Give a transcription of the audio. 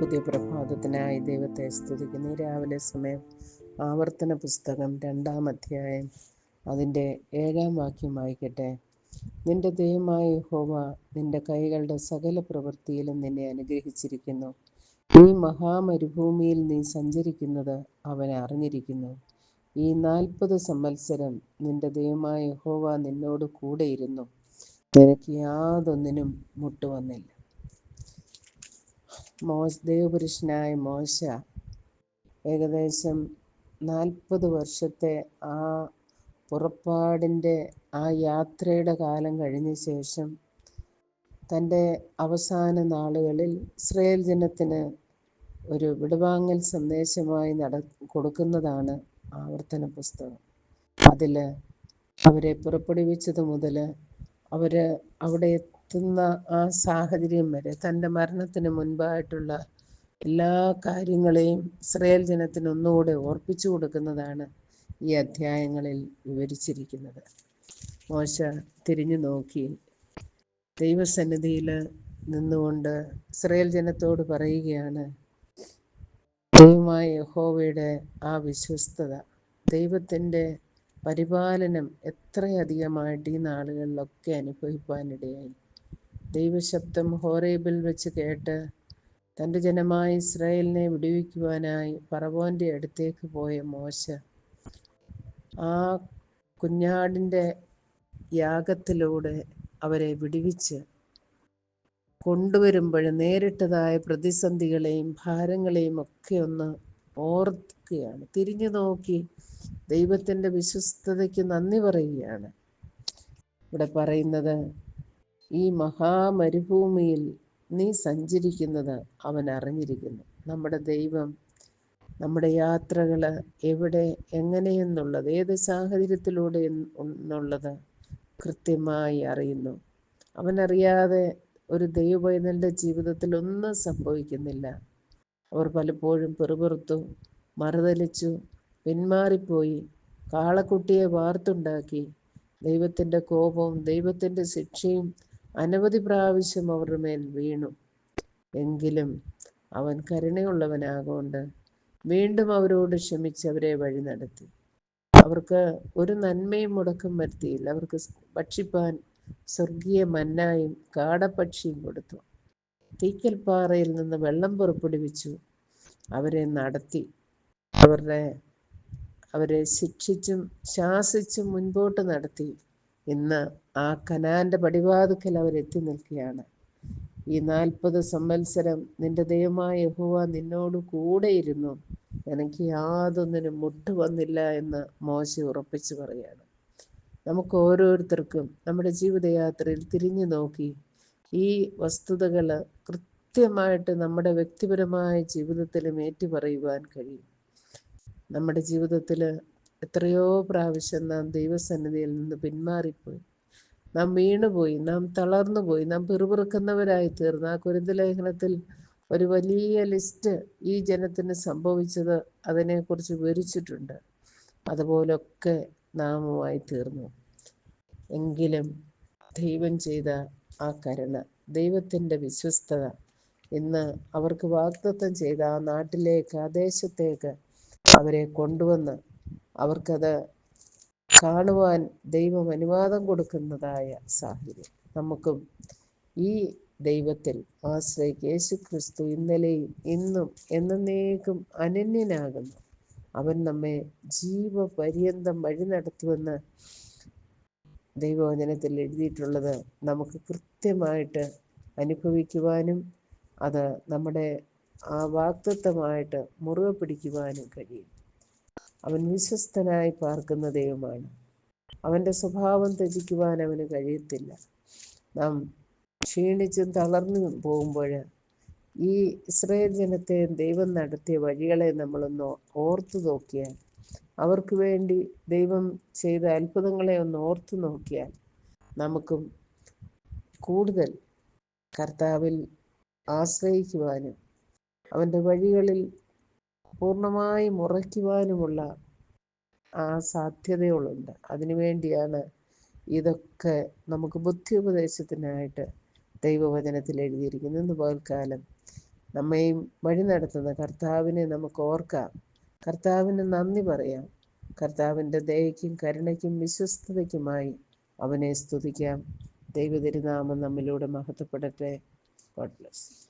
പുതിയ പ്രഭാതത്തിനായി ദൈവത്തെ സ്തുതിക്കുന്നു. രാവിലെ സമയം ആവർത്തന പുസ്തകം രണ്ടാം അധ്യായം അതിന്റെ ഏഴാം വാക്യം വായിക്കട്ടെ. നിന്റെ ദൈവമായ ഹോവ നിന്റെ കൈകളുടെ സകല പ്രവൃത്തിയിലും നിന്നെ അനുഗ്രഹിച്ചിരിക്കുന്നു. ഈ മഹാമരുഭൂമിയിൽ നീ സഞ്ചരിക്കുന്നത് അവൻ അറിഞ്ഞിരിക്കുന്നു. ഈ നാൽപ്പത് സംവത്സരം നിന്റെ ദൈവമായ ഹോവ നിന്നോട് കൂടെയിരുന്നു നിനക്ക് യാതൊന്നിനും മുട്ടുവന്നില്ല. മോശ ദൈവപുരുഷനായ മോശ ഏകദേശം നാൽപ്പത് വർഷത്തെ ആ പുറപ്പാടിന്റെ ആ യാത്രയുടെ കാലം കഴിഞ്ഞ ശേഷം തന്റെ അവസാന നാളുകളിൽ ഇസ്രയേൽ ജനത്തിന് ഒരു വിടുവാങ്ങൽ സന്ദേശമായി നട കൊടുക്കുന്നതാണ് ആവർത്തന പുസ്തകം. അതിൽ അവരെ പുറപ്പെടുവിച്ചത് മുതൽ അവർ അവിടെ എത്തുന്ന ആ സാഹചര്യം വരെ തന്റെ മരണത്തിന് മുൻപായിട്ടുള്ള എല്ലാ കാര്യങ്ങളെയും ഇസ്രയേൽ ജനത്തിന് ഒന്നുകൂടെ ഓർപ്പിച്ചു കൊടുക്കുന്നതാണ് ഈ അധ്യായങ്ങളിൽ വിവരിച്ചിരിക്കുന്നത്. മോശ തിരിഞ്ഞു നോക്കി. ദൈവസന്നിധിയിൽ നിന്നുകൊണ്ട് ഇസ്രയേൽ ജനത്തോട് പറയുകയാണ് ദൈവമായ യഹോവയുടെ ആ വിശ്വസ്തത ദൈവത്തിന്റെ പരിപാലനം എത്രയധികമായിട്ട് ഈ നാളുകളിലൊക്കെ അനുഭവിക്കാനിടയായി ദൈവശബ്ദം ഹോറേബിൽ വെച്ച് കേട്ട് തന്റെ ജനമായ ഇസ്രായേലിനെ വിടുവിക്കുവാനായി പറവോന്റെ അടുത്തേക്ക് പോയ മോശ. ആ കുഞ്ഞാടിന്റെ യാഗത്തിലൂടെ അവരെ വിടുവിച്ച് കൊണ്ടുവരുമ്പോൾ നേരിട്ടതായ പ്രതിസന്ധികളെയും ഭാരങ്ങളെയും ഒക്കെ ഒന്ന് ഓർക്കുകയാണ്. തിരിഞ്ഞു നോക്കി ദൈവത്തിന്റെ വിശ്വസ്തതയ്ക്ക് നന്ദി പറയുകയാണ്. ഇവിടെ പറയുന്നത് ഈ മഹാമരുഭൂമിയിൽ നീ സഞ്ചരിക്കുന്നത് അവൻ അറിഞ്ഞിരിക്കുന്നു. നമ്മുടെ ദൈവം നമ്മുടെ യാത്രകൾ എവിടെ എങ്ങനെയെന്നുള്ളത് ഏത് സാഹചര്യത്തിലൂടെ എന്നുള്ളത് കൃത്യമായി അറിയുന്നു. അവനറിയാതെ ഒരു ദൈവപൈതലിന്റെ ജീവിതത്തിൽ ഒന്നും സംഭവിക്കുന്നില്ല. അവർ പലപ്പോഴും പെറുപെറുത്തു മറുതലിച്ചു പിന്മാറിപ്പോയി കാളക്കുട്ടിയെ വാർത്തുണ്ടാക്കി ദൈവത്തിന്റെ കോപവും ദൈവത്തിന്റെ ശിക്ഷയും അനവധി പ്രാവശ്യം അവരുടെ മേൽ വീണു. എങ്കിലും അവൻ കരുണയുള്ളവനാകൊണ്ട് വീണ്ടും അവരോട് ക്ഷമിച്ച് അവരെ വഴി നടത്തി. അവർക്ക് ഒരു നന്മയും മുടക്കം വരുത്തിയില്ല. അവർക്ക് ഭക്ഷിപ്പാൻ സ്വർഗീയ മന്നായും കാടപ്പക്ഷിയും കൊടുത്തു. തീക്കൽ പാറയിൽ നിന്ന് വെള്ളം പുറപ്പെടുവിച്ചു. അവരെ നടത്തി. അവരുടെ അവരെ ശിക്ഷിച്ചും ശാസിച്ചും മുൻപോട്ട് നടത്തി. ഇന്ന് ആ കനാന്റെ പടിവാതുക്കൽ അവരെത്തി നിൽക്കുകയാണ്. ഈ നാൽപ്പത് സംവത്സരം നിന്റെ ദൈവമായ യഹുവ നിന്നോട് കൂടെയിരുന്നു എനിക്ക് യാതൊന്നിനും മുട്ട് വന്നില്ല എന്ന് മോശ ഉറപ്പിച്ചു പറയുകയാണ്. നമുക്ക് ഓരോരുത്തർക്കും നമ്മുടെ ജീവിതയാത്രയിൽ തിരിഞ്ഞു നോക്കി ഈ വസ്തുതകൾ കൃത്യമായിട്ട് നമ്മുടെ വ്യക്തിപരമായ ജീവിതത്തിലും ഏറ്റുപറയുവാൻ കഴിയും. നമ്മുടെ ജീവിതത്തിൽ എത്രയോ പ്രാവശ്യം നാം ദൈവസന്നിധിയിൽ നിന്ന് പിന്മാറിപ്പോയി. നാം വീണുപോയി നാം തളർന്നുപോയി നാം പിറുപിറുക്കുന്നവരായി തീർന്നു. ആ കുരുന്തലേഖനത്തിൽ ഒരു വലിയ ലിസ്റ്റ് ഈ ജനത്തിന് സംഭവിച്ചത് അതിനെക്കുറിച്ച് വിവരിച്ചിട്ടുണ്ട്. അതുപോലൊക്കെ നാമുമായി തീർന്നു. എങ്കിലും ദൈവം ചെയ്ത ആ കരുണ ദൈവത്തിന്റെ വിശ്വസ്തത ഇന്ന് അവർക്ക് വാഗ്ദത്തം ചെയ്ത ആ നാട്ടിലേക്ക് ആ ദേശത്തേക്ക് അവരെ കൊണ്ടുവന്ന് അവർക്കത് കാണുവാൻ ദൈവം അനുവാദം കൊടുക്കുന്നതായ സാഹചര്യം. നമുക്കും ഈ ദൈവത്തിൽ ആശ്രയിക്ക് യേശു ക്രിസ്തു ഇന്നലെയും ഇന്നും എന്നേക്കും അനന്യനാകുന്നു. അവൻ നമ്മെ ജീവപര്യന്തം വഴി നടത്തുമെന്ന് ദൈവവചനത്തിൽ എഴുതിയിട്ടുള്ളത് നമുക്ക് കൃത്യമായിട്ട് അനുഭവിക്കുവാനും അത് നമ്മുടെ ആ വാക്തത്വമായിട്ട് മുറുകെ പിടിക്കുവാനും കഴിയും. അവൻ വിശ്വസ്തനായി പാർക്കുന്ന ദൈവമാണ്. അവന്റെ സ്വഭാവം ത്യജിക്കുവാൻ അവന് കഴിയത്തില്ല. നാം ക്ഷീണിച്ചും തളർന്നു പോകുമ്പോൾ ഈ ഇസ്രയേൽ ജനത്തെ ദൈവം നടത്തിയ വഴികളെ നമ്മളൊന്ന് ഓർത്തു നോക്കിയാൽ അവർക്ക് വേണ്ടി ദൈവം ചെയ്ത അത്ഭുതങ്ങളെ ഒന്ന് ഓർത്തു നോക്കിയാൽ നമുക്കും കൂടുതൽ കർത്താവിൽ ആശ്രയിക്കുവാനും അവന്റെ വഴികളിൽ പൂർണമായും മുറയ്ക്കുവാനുമുള്ള ആ സാധ്യതകളുണ്ട്. അതിനുവേണ്ടിയാണ് ഇതൊക്കെ നമുക്ക് ബുദ്ധി ഉപദേശത്തിനായിട്ട് ദൈവവചനത്തിൽ എഴുതിയിരിക്കുന്നു ഇന്ന് പകൽക്കാലം നമ്മയും വഴി നടത്തുന്ന കർത്താവിനെ നമുക്ക് ഓർക്കാം. കർത്താവിന് നന്ദി പറയാം. കർത്താവിന്റെ ദയയ്ക്കും കരുണയ്ക്കും വിശ്വസ്തതയ്ക്കുമായി അവനെ സ്തുതിക്കാം. ദൈവതിരുനാമം നമ്മിലൂടെ മഹത്വപ്പെടട്ടെ. God bless